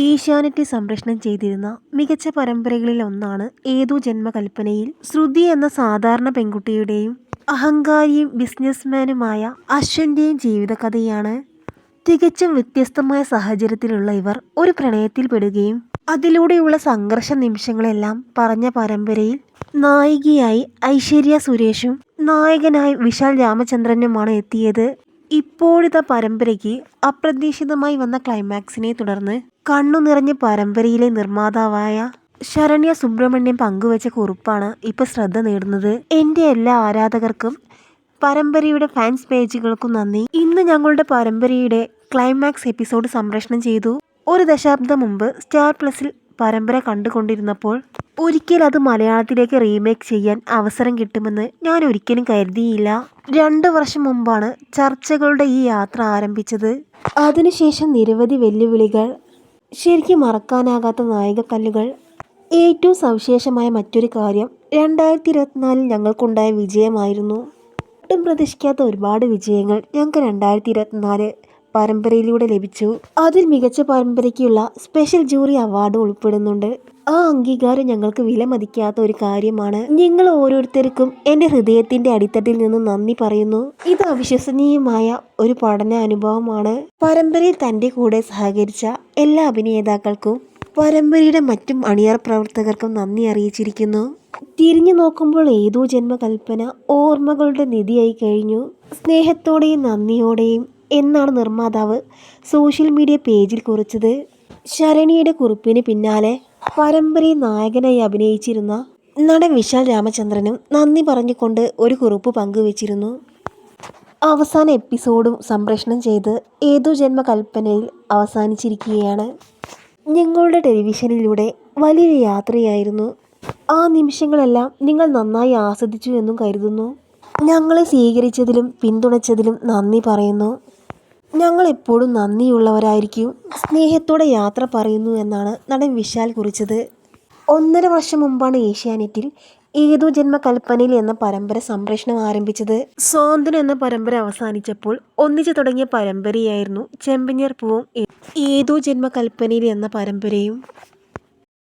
ഏഷ്യാനെറ്റ് സംപ്രേഷണം ചെയ്തിരുന്ന മികച്ച പരമ്പരകളിൽ ഒന്നാണ് ഏതോ ജന്മകൽപ്പനയിൽ? ശ്രുതി എന്ന സാധാരണ പെൺകുട്ടിയുടെയും അഹങ്കാരിയും ബിസിനസ്മാനുമായ അശ്വന്റെയും ജീവിതകഥയാണ്. തികച്ചും വ്യത്യസ്തമായ സാഹചര്യത്തിലുള്ള ഇവർ ഒരു പ്രണയത്തിൽ പെടുകയും അതിലൂടെയുള്ള സംഘർഷ നിമിഷങ്ങളെല്ലാം പറഞ്ഞ പരമ്പരയിൽ നായികയായി ഐശ്വര്യ സുരേഷും നായകനായി വിശാൽ രാമചന്ദ്രനുമാണ് എത്തിയത്. ഇപ്പോഴത്തെ പരമ്പരയ്ക്ക് അപ്രതീക്ഷിതമായി വന്ന ക്ലൈമാക്സിനെ തുടർന്ന് കണ്ണു നിറഞ്ഞ പരമ്പരയിലെ നിർമ്മാതാവായ ശരണ്യ സുബ്രഹ്മണ്യം പങ്കുവച്ച കുറിപ്പാണ് ഇപ്പോൾ ശ്രദ്ധ നേടുന്നത്. എന്റെ എല്ലാ ആരാധകർക്കും പരമ്പരയുടെ ഫാൻസ് പേജുകൾക്കും നന്ദി. ഇന്ന് ഞങ്ങളുടെ പരമ്പരയുടെ ക്ലൈമാക്സ് എപ്പിസോഡ് സംപ്രേഷണം ചെയ്തു. ഒരു ദശാബ്ദം മുമ്പ് സ്റ്റാർ പ്ലസിൽ പരമ്പര കണ്ടുകൊണ്ടിരുന്നപ്പോൾ ഒരിക്കൽ അത് മലയാളത്തിലേക്ക് റീമേക്ക് ചെയ്യാൻ അവസരം കിട്ടുമെന്ന് ഞാൻ ഒരിക്കലും കരുതിയില്ല. രണ്ട് വർഷം മുമ്പാണ് ചർച്ചകളുടെ ഈ യാത്ര ആരംഭിച്ചത്. അതിനുശേഷം നിരവധി വെല്ലുവിളികൾ ശരിക്കും മറക്കാനാകാത്ത നായികക്കല്ലുകൾ ഏറ്റവും സവിശേഷമായ മറ്റൊരു കാര്യം രണ്ടായിരത്തി ഇരുപത്തിനാലിൽ ഞങ്ങൾക്കുണ്ടായ വിജയമായിരുന്നു. ഒട്ടും പ്രതീക്ഷിക്കാത്ത ഒരുപാട് വിജയങ്ങൾ ഞങ്ങൾക്ക് രണ്ടായിരത്തി ഇരുപത്തിനാല് പരമ്പരയിലൂടെ ലഭിച്ചു. അതിൽ മികച്ച പരമ്പരയ്ക്കുള്ള സ്പെഷ്യൽ ജൂറി അവാർഡ് ഉൾപ്പെടുന്നുണ്ട്. ആ അംഗീകാരം ഞങ്ങൾക്ക് വിലമതിക്കാത്ത ഒരു കാര്യമാണ്. നിങ്ങൾ ഓരോരുത്തർക്കും എന്റെ ഹൃദയത്തിന്റെ അടിത്തട്ടിൽ നിന്ന് നന്ദി പറയുന്നു. ഇത് അവിശ്വസനീയമായ ഒരു പഠന അനുഭവമാണ്. പരമ്പരയിൽ തന്റെ കൂടെ സഹകരിച്ച എല്ലാ അഭിനേതാക്കൾക്കും പരമ്പരയുടെ മറ്റും അണിയറ പ്രവർത്തകർക്കും നന്ദി അറിയിച്ചിരിക്കുന്നു. തിരിഞ്ഞു നോക്കുമ്പോൾ ഏതോ ജന്മകൽപ്പന ഓർമ്മകളുടെ നിധിയായി കഴിഞ്ഞു. സ്നേഹത്തോടെയും നന്ദിയോടെയും എന്നാണ് നിർമ്മാതാവ് സോഷ്യൽ മീഡിയ പേജിൽ കുറിച്ചത്. ശരണിയുടെ കുറിപ്പിന് പിന്നാലെ പരമ്പരയിൽ നായകനായി അഭിനയിച്ചിരുന്ന നടൻ വിശാൽ രാമചന്ദ്രനും നന്ദി പറഞ്ഞുകൊണ്ട് ഒരു കുറിപ്പ് പങ്കുവച്ചിരുന്നു. അവസാന എപ്പിസോഡും സംപ്രേഷണം ചെയ്ത് ഏതോ ജന്മകൽപ്പനയിൽ അവസാനിച്ചിരിക്കുകയാണ്. ഞങ്ങളുടെ ടെലിവിഷനിലൂടെ വലിയൊരു യാത്രയായിരുന്നു. ആ നിമിഷങ്ങളെല്ലാം നിങ്ങൾ നന്നായി ആസ്വദിച്ചു എന്നും കരുതുന്നു. ഞങ്ങളെ സ്വീകരിച്ചതിലും പിന്തുണച്ചതിലും നന്ദി പറയുന്നു. ഞങ്ങൾ എപ്പോഴും നന്ദിയുള്ളവരായിരിക്കും. സ്നേഹത്തോടെ യാത്ര പറയുന്നു എന്നാണ് നടൻ വിശാൽ കുറിച്ചത്. ഒന്നര വർഷം മുമ്പാണ് ഏഷ്യാനെറ്റിൽ ഏതോ ജന്മകൽപ്പനയിൽ എന്ന പരമ്പര സംപ്രേഷണം ആരംഭിച്ചത്. സ്വാതന്ത്ര്യം എന്ന പരമ്പര അവസാനിച്ചപ്പോൾ ഒന്നിച്ചു തുടങ്ങിയ പരമ്പരയായിരുന്നു ചെമ്പഞ്ഞർ പൂവും ഏതോ ജന്മകൽപ്പനയിൽ എന്ന പരമ്പരയും.